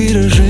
beat a gente.